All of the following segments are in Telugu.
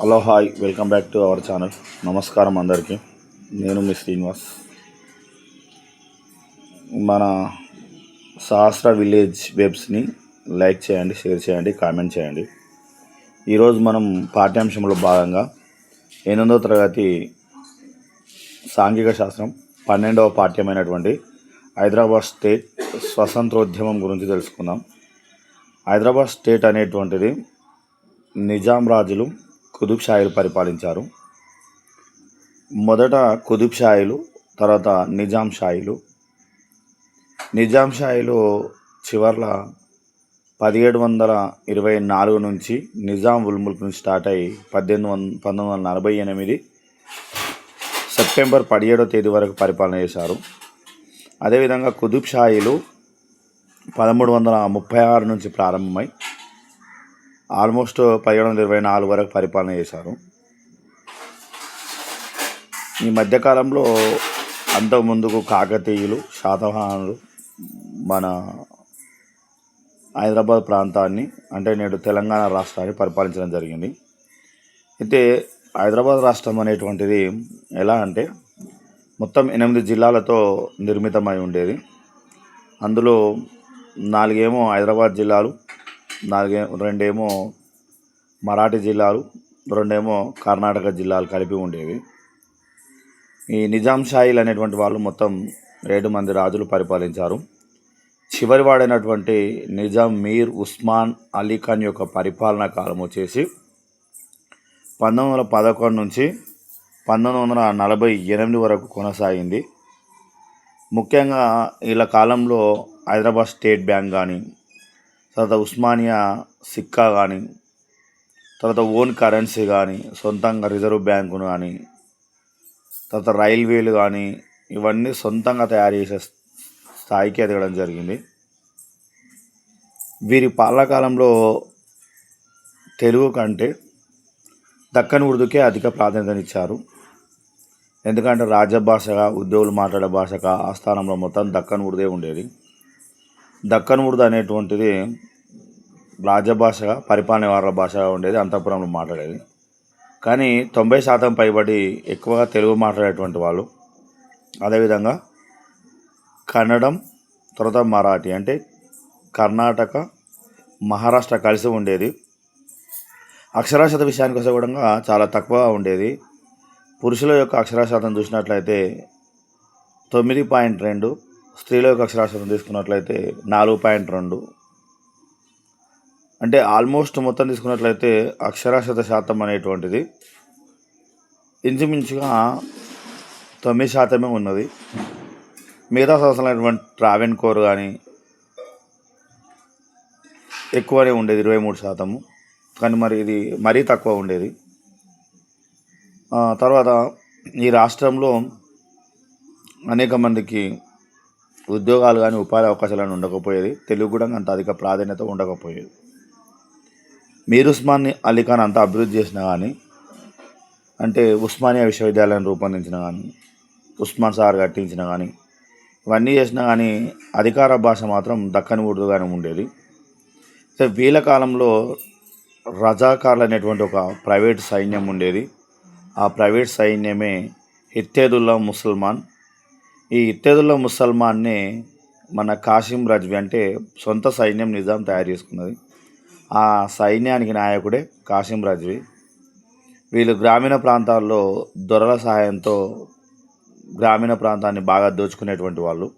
Hello hi. Welcome back to our channel. నమస్కారం అందరికీ. నేను మీ శ్రీనివాస్. మన సహస్ర విలేజ్ వెబ్స్ని లైక్ చేయండి షేర్ చేయండి కామెంట్ చేయండి. ఈరోజు మనం పాఠ్యాంశంలో భాగంగా ఎనిమిదవ తరగతి సాంఘిక శాస్త్రం పన్నెండవ పాఠ్యమైనటువంటి హైదరాబాద్ స్టేట్ స్వతంత్రోద్యమం గురించి తెలుసుకుందాం. హైదరాబాద్ స్టేట్ అనేటువంటిది నిజాం రాజులు కుతుబ్ షాయిలు పరిపాలించారు. మొదట కుతుబ్ షాయిలు తర్వాత నిజాం షాయిలు నిజాం షాయిలు చివర్ల పదిహేడు వందల ఇరవై నాలుగు నుంచి నిజాం ఉల్ముల్క్ నుంచి స్టార్ట్ అయ్యి పద్దెనిమిది వంద పంతొమ్మిది వందల నలభై ఎనిమిది సెప్టెంబర్ పదిహేడో తేదీ వరకు పరిపాలన చేశారు. అదేవిధంగా కుతుబ్ షాయిలు పదమూడు వందల ముప్పై ఆరు నుంచి ప్రారంభమై ఆల్మోస్ట్ పదిహేడు వందల ఇరవై నాలుగు వరకు పరిపాలన చేశారు. ఈ మధ్యకాలంలో అంతకుముందుకు కాకతీయులు శాతవాహనులు మన హైదరాబాద్ ప్రాంతాన్ని అంటే నేడు తెలంగాణ రాష్ట్రాన్ని పరిపాలించడం జరిగింది. అయితే హైదరాబాద్ రాష్ట్రం అనేటువంటిది ఎలా అంటే మొత్తం ఎనిమిది జిల్లాలతో నిర్మితమై ఉండేది. అందులో నాలుగేమో హైదరాబాద్ జిల్లాలు నాలుగే రెండేమో మరాఠీ జిల్లాలు రెండేమో కర్ణాటక జిల్లాలు కలిపి ఉండేవి. ఈ నిజాం షాయిలు అనేటువంటి వాళ్ళు మొత్తం ఏడు మంది రాజులు పరిపాలించారు. చివరి వాడైనటువంటి నిజాం మీర్ ఉస్మాన్ అలీ ఖాన్ యొక్క పరిపాలనా కాలం వచ్చేసి పంతొమ్మిది వందల పదకొండు నుంచి పంతొమ్మిది వందల నలభై ఎనిమిది వరకు కొనసాగింది. ముఖ్యంగా వీళ్ళ కాలంలో హైదరాబాద్ స్టేట్ బ్యాంక్ కానీ తర్వాత ఉస్మానియా సిక్కా కానీ తర్వాత ఓన్ కరెన్సీ కానీ సొంతంగా రిజర్వ్ బ్యాంకును కానీ తర్వాత రైల్వేలు కానీ ఇవన్నీ సొంతంగా తయారు చేసే స్థాయికి ఎదగడం జరిగింది. వీరి పాలకాలంలో తెలుగు కంటే దక్కన్ ఉర్దూకే అధిక ప్రాధాన్యతనిచ్చారు ఎందుకంటే రాజభాషగా ఉద్యోగులు మాట్లాడే భాషగా ఆ స్థానంలో మొత్తం దక్కన్ ఉర్దే ఉండేది. దక్కన్ ఉర్దు అనేటువంటిది రాజభాషగా పరిపాలన వార భాషగా ఉండేది అంతఃపురంలో మాట్లాడేది. కానీ తొంభై శాతం పైబడి ఎక్కువగా తెలుగు మాట్లాడేటువంటి వాళ్ళు. అదేవిధంగా కన్నడం తర్వాత మరాఠీ అంటే కర్ణాటక మహారాష్ట్ర కలిసి ఉండేది. అక్షరాస్యత విషయానికి వస్తే కూడా చాలా తక్కువగా ఉండేది. పురుషుల యొక్క అక్షరాస్యతం చూసినట్లయితే తొమ్మిది పాయింట్ రెండు స్త్రీల యొక్క అక్షరాస్యతం తీసుకున్నట్లయితే నాలుగు పాయింట్ రెండు అంటే ఆల్మోస్ట్ మొత్తం తీసుకున్నట్లయితే అక్షరాస్యత శాతం అనేటువంటిది ఇంచుమించుగా తొమ్మిది శాతమే ఉన్నది. మిగతా సంవత్సరాలైనటువంటి ట్రావెన్ కోర్ కానీ ఎక్కువనే ఉండేది ఇరవై మూడు శాతము. కానీ మరి ఇది మరీ తక్కువ ఉండేది. తర్వాత ఈ రాష్ట్రంలో అనేక మందికి ఉద్యోగాలు కానీ ఉపాధి అవకాశాలు కానీ ఉండకపోయేది. తెలుగు కూడా అంత అధిక ప్రాధాన్యత ఉండకపోయేది. మీర్ ఉస్మాన్ అలీ ఖాన్ అభివృద్ధి చేసినా కానీ అంటే ఉస్మానియా విశ్వవిద్యాలయం రూపొందించిన కానీ ఉస్మాన్ సార్ కట్టించిన కానీ ఇవన్నీ చేసినా కానీ అధికార భాష మాత్రం దక్కని ఉర్దూగానే ఉండేది. సో వీళ్ళ కాలంలో రజాకార్లు అనేటువంటి ఒక ప్రైవేట్ సైన్యం ఉండేది. ఆ ప్రైవేట్ సైన్యమే ఇత్తేదుల్లా ముసల్మాన్ ఈ ఇత్తేదుల్లా ముసల్మాన్ని మన కాసిం రజ్వి అంటే సొంత సైన్యం నిజాం తయారు చేసుకున్నది. ఆ సైన్యానికి నాయకుడే కాసిం రజ్వి. వీళ్ళు గ్రామీణ ప్రాంతాల్లో దొరల సహాయంతో గ్రామీణ ప్రాంతాన్ని బాగా దోచుకునేటువంటి వాళ్ళు.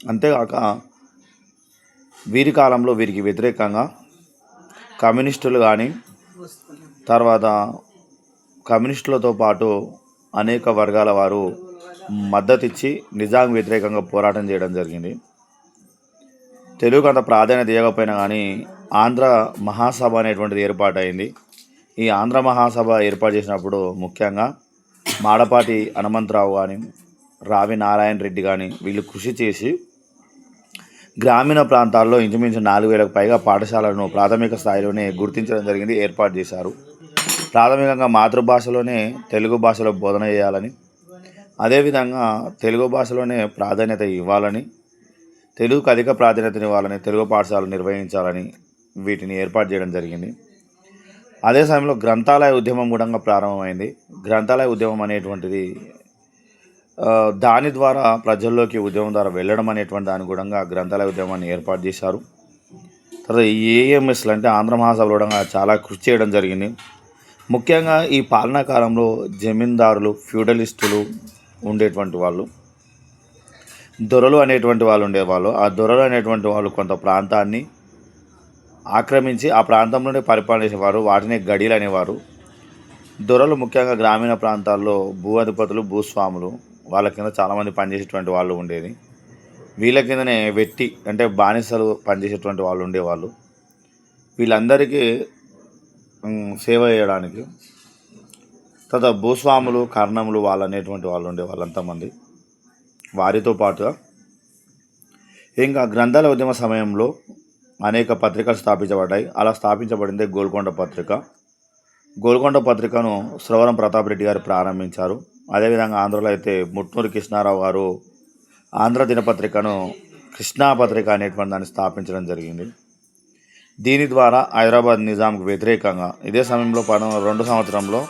అంతేకాక వీరి కాలంలో వీరికి వ్యతిరేకంగా కమ్యూనిస్టులు కానీ తర్వాత కమ్యూనిస్టులతో పాటు అనేక వర్గాల వారు మద్దతిచ్చి నిజాం వ్యతిరేకంగా పోరాటం చేయడం జరిగింది. తెలుగుకు అంత ప్రాధాన్యత ఇవ్వకపోయినా కానీ ఆంధ్ర మహాసభ అనేటువంటిది ఏర్పాటైంది. ఈ ఆంధ్ర మహాసభ ఏర్పాటు చేసినప్పుడు ముఖ్యంగా మాడపాటి హనుమంతరావు కానీ రావి నారాయణ రెడ్డి కానీ వీళ్ళు కృషి చేసి గ్రామీణ ప్రాంతాల్లో ఇంచుమించు నాలుగు వేలకు పైగా పాఠశాలను ప్రాథమిక స్థాయిలోనే గుర్తించడం జరిగింది ఏర్పాటు చేశారు. ప్రాథమికంగా మాతృభాషలోనే తెలుగు భాషలో బోధన చేయాలని అదేవిధంగా తెలుగు భాషలోనే ప్రాధాన్యత ఇవ్వాలని తెలుగుకు అధిక ప్రాధాన్యతనివ్వాలని తెలుగు పాఠశాలలు నిర్వహించాలని వీటిని ఏర్పాటు చేయడం జరిగింది. అదే సమయంలో గ్రంథాలయ ఉద్యమం కూడా ప్రారంభమైంది. గ్రంథాలయ ఉద్యమం అనేటువంటిది దాని ద్వారా ప్రజల్లోకి ఉద్యమం ద్వారా వెళ్ళడం అనేటువంటి దాని కూడా గ్రంథాలయ ఉద్యమాన్ని ఏర్పాటు చేశారు. తర్వాత ఏఎంఎస్లు అంటే ఆంధ్ర మహాసభలో కూడా చాలా కృషి చేయడం జరిగింది. ముఖ్యంగా ఈ పాలనా కాలంలో జమీందారులు ఫ్యూడలిస్టులు ఉండేటువంటి వాళ్ళు దొరలు అనేటువంటి వాళ్ళు ఉండేవాళ్ళు. ఆ దొరలు అనేటువంటి వాళ్ళు కొంత ప్రాంతాన్ని ఆక్రమించి ఆ ప్రాంతంలోనే పరిపాలన చేసేవారు వాటిని గడీలు అనేవారు. దొరలు ముఖ్యంగా గ్రామీణ ప్రాంతాల్లో భూ అధిపతులు భూస్వాములు వాళ్ళ కింద చాలామంది పనిచేసేటువంటి వాళ్ళు ఉండేది. వీళ్ళ కిందనే వెట్టి అంటే బానిసలు పనిచేసేటువంటి వాళ్ళు ఉండేవాళ్ళు. వీళ్ళందరికీ సేవ చేయడానికి తర్వాత భూస్వాములు కర్ణములు వాళ్ళు అనేటువంటి వాళ్ళు ఉండేవాళ్ళు అంతమంది. వారితో పాటుగా ఇంకా గ్రంథాల ఉద్యమ సమయంలో అనేక పత్రికలు స్థాపించబడ్డాయి. అలా స్థాపించబడిందే గోల్కొండ పత్రిక. గోల్కొండ పత్రికను శ్రవరం ప్రతాప్ రెడ్డి గారు ప్రారంభించారు. అదేవిధంగా ఆంధ్రలో అయితే ముట్నూరు కృష్ణారావు గారు ఆంధ్ర దినపత్రికను కృష్ణా పత్రిక అనేటువంటి దాన్ని స్థాపించడం జరిగింది. దీని ద్వారా హైదరాబాద్ నిజాంకు వ్యతిరేకంగా ఇదే సమయంలో పడ రెండు సంవత్సరంలో